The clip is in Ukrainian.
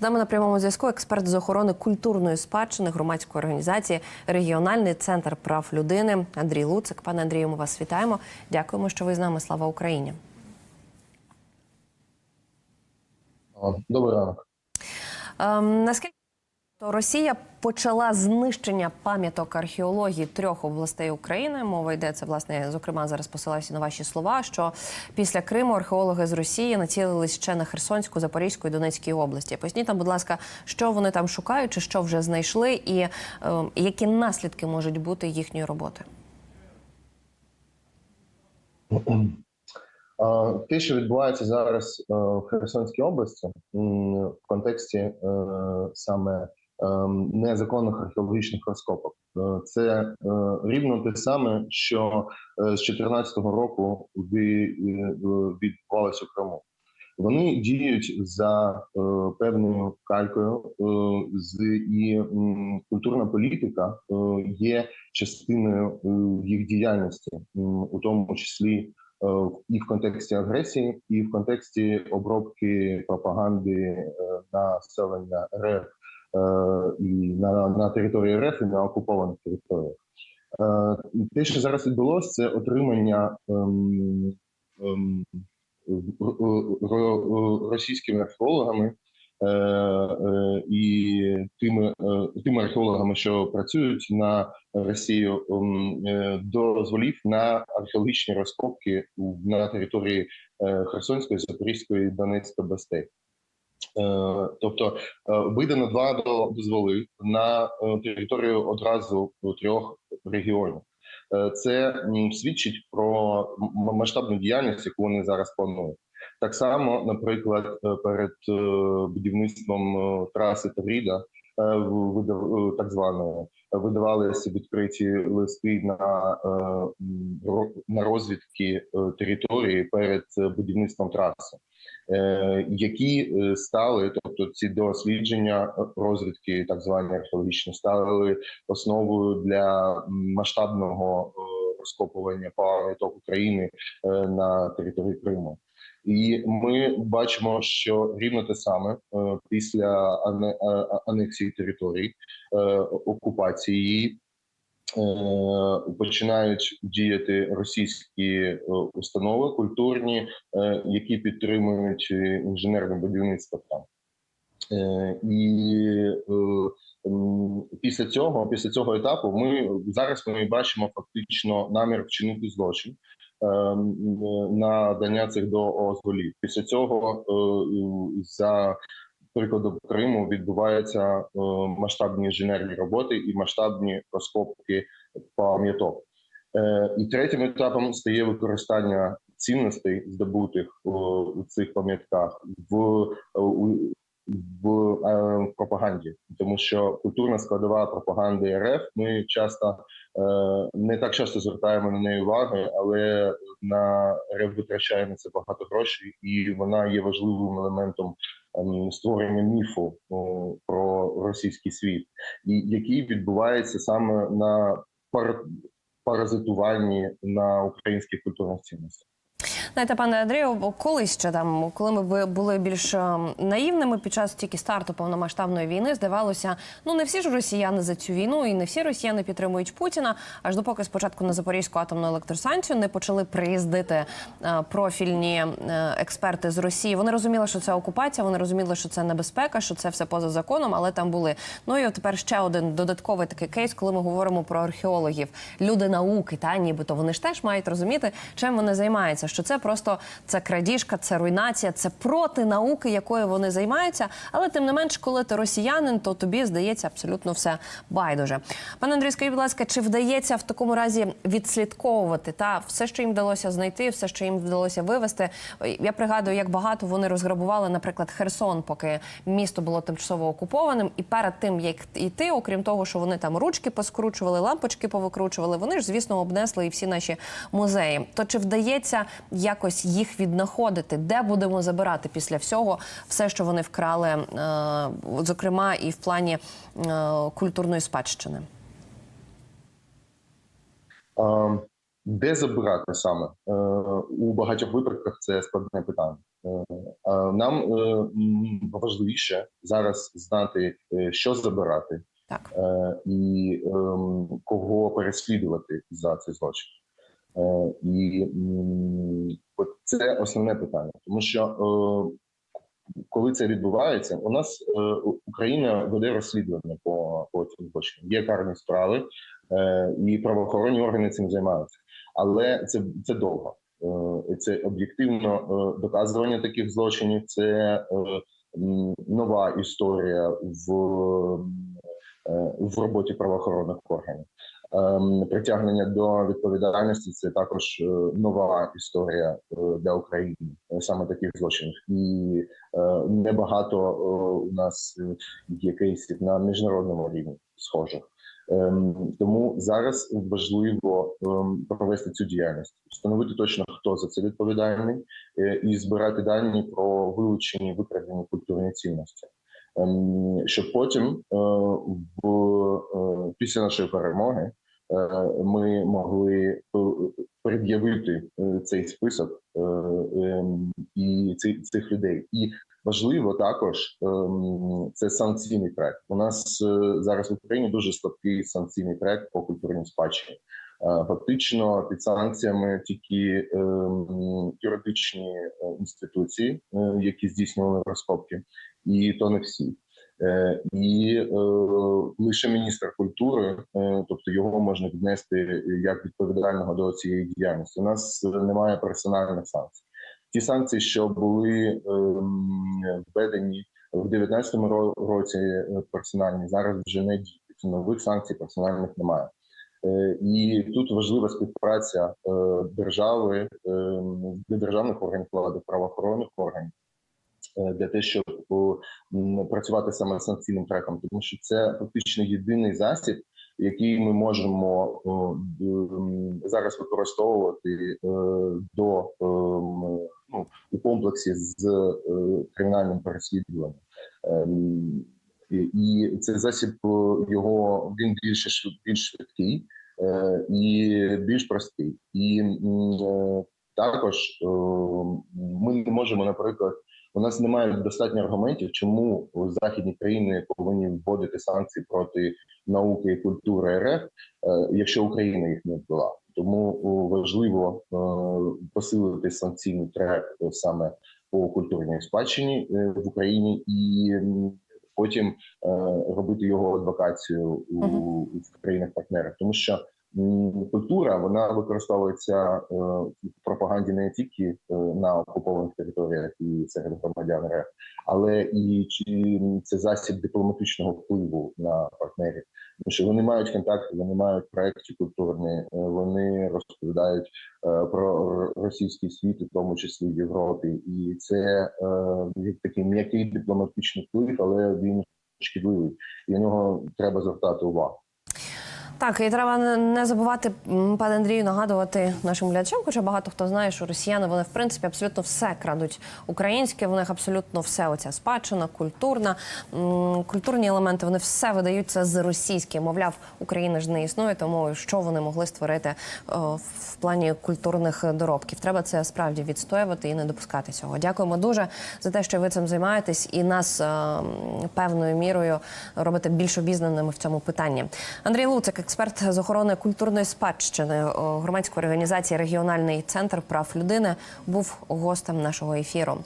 З нами на прямому зв'язку експерт з охорони культурної спадщини громадської організації Регіональний центр прав людини Андрій Луцик. Пане Андрію, ми вас вітаємо. Дякуємо, що ви з нами. Слава Україні. Добрий ранок. Ем, наскільки то Росія почала знищення пам'яток археології трьох областей України. Мова йде це, власне, зокрема, зараз посилаюся на ваші слова. Що після Криму археологи з Росії націлились ще на Херсонську, Запорізьку і Донецькій області. Поясніть нам, будь ласка, що вони там шукають, чи що вже знайшли, і ем, які наслідки можуть бути їхньої роботи? Те, що відбувається зараз е, в Херсонській області, в контексті е, саме е, незаконних археологічних розкопок, е, це е, рівно те саме, що е, з 2014 року відбувалося в Криму. Вони діють за певною калькою, з і культурна політика є частиною їх діяльності, у тому числі і в контексті агресії, і в контексті обробки пропаганди населення РФ і на, на території РФ і на окупованих територіях. Е, Те, що зараз відбулося, це отримання ем, ем, російськими археологами е, е, і тими, е, тими археологами, що працюють на Росію, ем, е, дозволів на археологічні розкопки на території е, Херсонської, Запорізької, Донецької областей. Е, Тобто е, видано два до- дозволи на е, територію одразу трьох регіонів. Е, Це свідчить про масштабну діяльність, яку вони зараз планують. Так само, наприклад, е, перед е, будівництвом е, траси Тавріда, е, е, так званої, видавалися відкриті листи на, е, на розвідки е, території перед е, будівництвом траси. Е, які е, стали, тобто ці дослідження е, розвідки, так звані археологічні, стали основою для масштабного розкопування пам'яток України на території Криму. І ми бачимо, що рівно те саме після анексії територій, е, окупації починають діяти російські е, установи культурні, е, які підтримують е, інженерне будівництво там. Е, І е, після цього, після цього етапу, ми зараз ми бачимо фактично намір вчинити злочин е, м, надання цих дозволів. Після цього е, за прикладом Криму відбуваються е, масштабні інженерні роботи і масштабні розкопки пам'яток. Е, І третім етапом стає використання цінностей, здобутих е, у цих пам'ятках, в, у- в пропаганді, тому що культурна складова пропаганди РФ. Ми часто не так часто звертаємо на неї уваги, але на РФ витрачає на це багато грошей, і вона є важливим елементом ем, створення міфу про російський світ, і який відбувається саме на пар паразитуванні на українських культурних цінностях. Знаєте, пане Андрію, колись ще там, коли ми були більш е, наївними під час тільки старту повномасштабної війни, здавалося, ну не всі ж росіяни за цю війну, і не всі росіяни підтримують Путіна. Аж допоки спочатку на Запорізьку атомну електростанцію не почали приїздити е, профільні е, експерти з Росії. Вони розуміли, що це окупація, вони розуміли, що це небезпека, що це все поза законом, але там були. Ну і тепер ще один додатковий такий кейс, коли ми говоримо про археологів, люди науки, та нібито вони ж теж мають розуміти, чим вони займаються. Що це просто це крадіжка, це руйнація, це проти науки, якою вони займаються. Але тим не менш, коли ти росіянин, то тобі здається абсолютно все байдуже. Пане Андрій, скажіть, будь ласка, чи вдається в такому разі відслідковувати та все, що їм вдалося знайти, все, що їм вдалося вивести? Я пригадую, як багато вони розграбували, наприклад, Херсон, поки місто було тимчасово окупованим, і перед тим як йти, окрім того, що вони там ручки поскручували, лампочки повикручували, вони ж звісно обнесли і всі наші музеї. То чи вдається якось їх віднаходити? Де будемо забирати після всього все, що вони вкрали, е, зокрема і в плані е, культурної спадщини? Де забирати саме Е, у багатьох випадках це складне питання. Нам важливіше зараз знати, що забирати, Так. і ем, кого переслідувати за цей злочин. Е, І це основне питання, тому що е, коли це відбувається, у нас е, Україна веде розслідування по, по цим злочинам. Є карні справи, і правоохоронні органи цим займаються, але це, це довго. Це об'єктивно доказування таких злочинів. Це нова історія в, в роботі правоохоронних органів. Ем, Притягнення до відповідальності це також е, нова історія е, для України е, саме таких злочинів, і небагато у нас є на міжнародному рівні схожих. Ем, Тому зараз важливо ем, провести цю діяльність, встановити точно хто за це відповідальний, і збирати дані про вилучені викрадені культурні цінності. Ем, Щоб потім е, е, після нашої перемоги е, ми могли пред'явити цей список ем, і цих, людей. І важливо також ем, це санкційний проект. У нас зараз в Україні дуже слабкий санкційний проект по культурній спадщині. Е, Фактично під санкціями тільки ем, юридичні е, інституції, е, які здійснювали розкопки, і то не всі. І лише міністр культури, тобто його можна віднести як відповідального до цієї діяльності. У нас немає персональних санкцій. Ті санкції, що були ем, введені в 2019 ро- році, персональні зараз вже не діють. Нових санкцій персональних немає. Е, І тут важлива співпраця е, держави, е, державних органів влади, правоохоронних органів для те, щоб працювати саме санкційним треком, тому що це фактично єдиний засіб, який ми можемо зараз використовувати до ем, ну, у комплексі з кримінальним переслідуванням. І, цей засіб його він більше більш швидкий е, і більш простий. І е, також е, ми не можемо, наприклад, у нас немає достатньо аргументів, чому західні країни повинні вводити санкції проти науки і культури РФ, е, якщо Україна їх не ввела. Тому важливо е, посилити санкційний трек е, саме по культурній спадщині е, в Україні і потім е, робити його адвокацію у, Мгм. в країнах-партнерах, тому що культура вона використовується е, в пропаганді не тільки е, на окупованих територіях і серед громадян РФ, але і чи це засіб дипломатичного впливу на партнерів, тому що вони мають контакти, вони мають проекти культурні, вони розповідають е, про російський світ, у тому числі в Європі, і це е, такий м'який дипломатичний вплив, але він шкідливий, і на нього треба звертати увагу. Так, і треба не- забувати, пане Андрію, нагадувати нашим глядачам, хоча багато хто знає, що росіяни вони в принципі абсолютно все крадуть українське. В них абсолютно все оця спадщина, культурна, культурні елементи. Вони все видаються з російським. Мовляв, України ж не існує, тому що вони могли створити в плані культурних доробків. Треба це справді відстоювати і не допускати цього. Дякуємо дуже за те, що ви цим займаєтесь, і нас е, певною мірою робите більш обізнаними в цьому питанні. Андрій Луцик, експерт з охорони культурної спадщини громадської організації Регіональний центр прав людини, був гостем нашого ефіру.